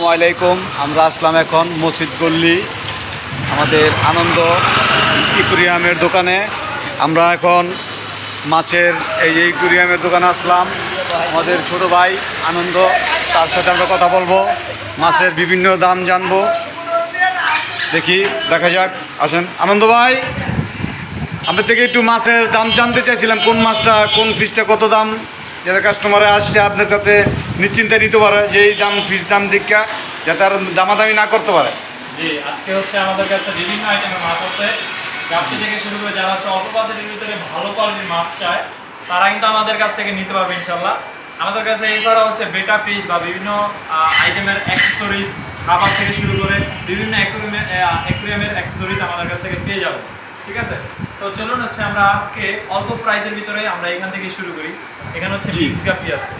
আসসালামু আলাইকুম। আমরা আসলাম এখন মসজিদ গল্লি, আমাদের আনন্দ ইকুরিয়ামের দোকানে। আমরা এখন মাছের এই যে ইকুরিয়ামের দোকানে আসলাম। আমাদের ছোট ভাই আনন্দ, তার সাথে আমরা কথা বলব। মাছের বিভিন্ন দাম জানব। দেখি, দেখা যাক। আসেন। আনন্দ ভাই আপনার থেকে একটু মাছের দাম জানতে চাইছিলাম, কোন মাছটা, কোন ফিসটা কত দাম? যাতে কাস্টমারে আসছে, আপনার কাছে নিশ্চিন্তে নিতে পারে যে এই দাম ফিস দাম দীক্ষা যাতে আর দামাদামি না করতে পারে। জি আজকে হচ্ছে আমাদের কাছে বিভিন্ন আইটেমের মাছ আছে। ব্যবসা থেকে শুরু করে যারা হচ্ছে অল্প বাজেটের ভিতরে ভালো কোয়ালিটির মাছ চায় তারা কিন্তু আমাদের কাছ থেকে নিতে পারবে ইনশাল্লাহ আমাদের কাছে এছাড়া হচ্ছে বেটা ফিশ বা বিভিন্ন আইটেমের অ্যাক্সেসরিজ খাবার থেকে শুরু করে বিভিন্ন অ্যাকুরিয়ামের অ্যাকুরিয়ামের অ্যাক্সেসরিজ আমাদের কাছ থেকে পেয়ে যাব। ঠিক আছে? তো চলুন হচ্ছে আমরা আজকে অল্প প্রাইসের ভিতরে আমরা এখান থেকে শুরু করি। এখানে হচ্ছে মিক্স গাপি আছে।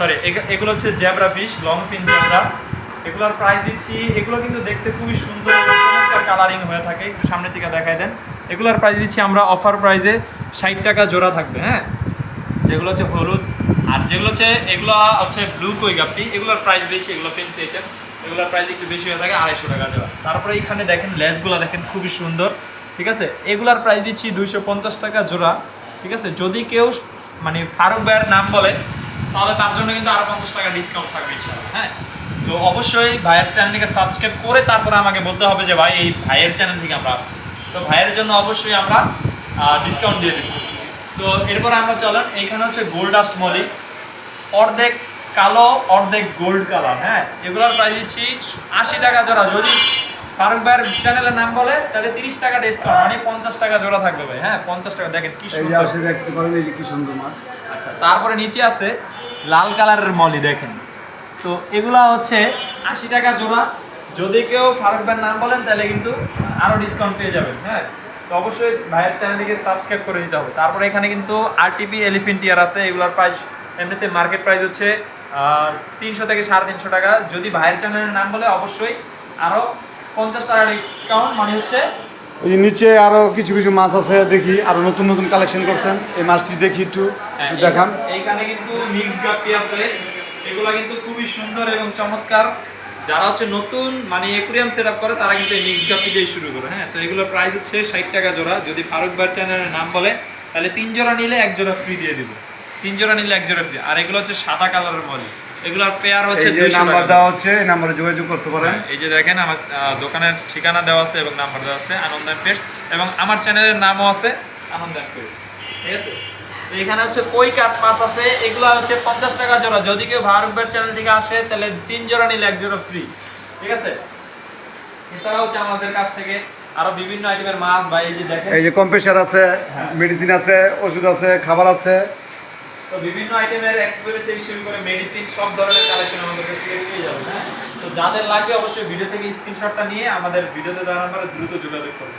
সরি এগুলো হচ্ছে জ্যাবরা ফিশ, লং ফিন জ্যাবরা এগুলোর প্রাইস দিচ্ছি, এগুলো কিন্তু দেখতে খুবই সুন্দর চমৎকার কালারিং হয়ে থাকে। একটু সামনে থেকে দেখাই দেন। এগুলোর প্রাইস দিচ্ছি আমরা অফার প্রাইসে ষাট টাকা জোড়া থাকবে হ্যাঁ? যেগুলো হচ্ছে হলুদ, আর যেগুলো হচ্ছে, এগুলো হচ্ছে ব্লু কই গাপটি এগুলোর প্রাইস বেশি, এগুলো ফেন্সি আইটেম এগুলোর প্রাইস একটু বেশি হয়ে থাকে, আড়াইশো টাকা জোড়া। তারপরে এখানে দেখেন, লেসগুলো দেখেন খুবই সুন্দর। ঠিক আছে? এগুলার প্রাইস দিচ্ছি দুইশো পঞ্চাশ টাকা জোড়া। ঠিক আছে? যদি কেউ মানে ফারুক ভাইয়ের নাম বলে তাহলে তার জন্য কিন্তু আরও পঞ্চাশ টাকা ডিসকাউন্ট থাকবে হ্যাঁ? তো অবশ্যই ভাইয়ের চ্যানেলটিকে সাবস্ক্রাইব করে তারপরে আমাকে বলতে হবে যে ভাই এই ভাইয়ের চ্যানেল থেকে আমরা আসছি। তো ভাইয়ের জন্য অবশ্যই আমরা ডিসকাউন্ট দিয়ে দেবো। তো এরপর আমরা চলেন এইখানে হচ্ছে গোল্ড ডাস্ট মলি অর্ধেক কালো অর্ধেক গোল্ড কালার হ্যাঁ? এগুলোর প্রাইস দিচ্ছি আশি টাকা জোড়া। যদি ফারুক ভাইয়ের চ্যানেলের নাম বলে তাহলে তিরিশ টাকা ডিসকাউন্ট মানে পঞ্চাশ টাকা জোড়া থাকবে ভাই হ্যাঁ? পঞ্চাশ টাকা দেখেন কি সুন্দর। দেখতে পারেন এই যে কি সুন্দর মাছ। আচ্ছা তারপরে নিচে আছে লাল কালারের মলি দেখেন। তো এগুলা হচ্ছে আশি টাকা জোড়া। যদি কেউ ফারুক ভাইয়ের নাম বলেন, তাহলে কিন্তু আরও ডিসকাউন্ট পেয়ে যাবেন হ্যাঁ? তো অবশ্যই ভাইয়ের চ্যানেলটিকে সাবস্ক্রাইব করে দিতে হবে। তারপরে এখানে কিন্তু আরটিপি এলিফেন্ট ইয়ার আছে, এগুলোর প্রাইস এমনিতে মার্কেট প্রাইস হচ্ছে তিনশো থেকে সাড়ে তিনশো টাকা। যদি ভাইয়ের চ্যানেলের নাম বলে, অবশ্যই আরও পঞ্চাশ টাকা ডিসকাউন্ট মানে হচ্ছে ওই নিচে আরও কিছু কিছু মাছ আছে দেখি আরও নতুন নতুন কালেকশন করছেন। এই মাছটি দেখি একটু একটু হ্যাঁ, দেখান। এইখানে কিন্তু মিক্স গাপ্পি আছে। এগুলা কিন্তু খুবই সুন্দর এবং চমৎকার। যারা হচ্ছে নতুন মানে একুরিয়াম সেট করে তারা কিন্তু এই মিক্স গাপ্পি দিয়ে শুরু করে হ্যাঁ? তো এগুলোর প্রাইস হচ্ছে ষাট টাকা জোড়া। যদি ফারুক বার চ্যানেলের নাম বলে তাহলে তিন জোড়া নিলে এক জোড়া ফ্রি দিয়ে দিব। তিন জোড়া নিলে এক জোড়া ফ্রি আর এগুলো হচ্ছে সাদা কালারের মলি এগুলোর পেয়ার হচ্ছে এই নাম্বার দেওয়া হচ্ছে এই নাম্বারে যোগাযোগ করতে পারেন। হ্যাঁ, এই যে দেখেন আমার দোকানের ঠিকানা দেওয়া আছে এবং নাম্বার দেওয়া আছে আনন্দ এবং আমার চ্যানেলের নামও আছে আনন্দ ঠিক আছে? এখানে হচ্ছে কই মাছ আছে এগুলো হচ্ছে পঞ্চাশ টাকা জোড়া। যদি কেউ ভারতবের চ্যানেল থেকে আসে তাহলে তিন জোড়া নিলে এক জোড়া ফ্রি ঠিক আছে? এছাড়া হচ্ছে আমাদের কাছ থেকে আরও বিভিন্ন আইটেমের মাছ বা এই যে দেখেন এই যে কম্প্রেসার আছে হ্যাঁ। মেডিসিন আছে ওষুধ আছে খাবার আছে। তো বিভিন্ন আইটেমের অ্যাক্সেসরিজ থেকে শুরু করে মেডিসিন সব ধরনের কালেকশন আমাদের কাছ থেকে পেয়ে যাবেন হ্যাঁ? তো যাদের লাগবে অবশ্যই ভিডিও থেকে স্ক্রিনশটটা নিয়ে আমাদের ভিডিওতে দেওয়ার নাম্বারে দ্রুত যোগাযোগ করুন।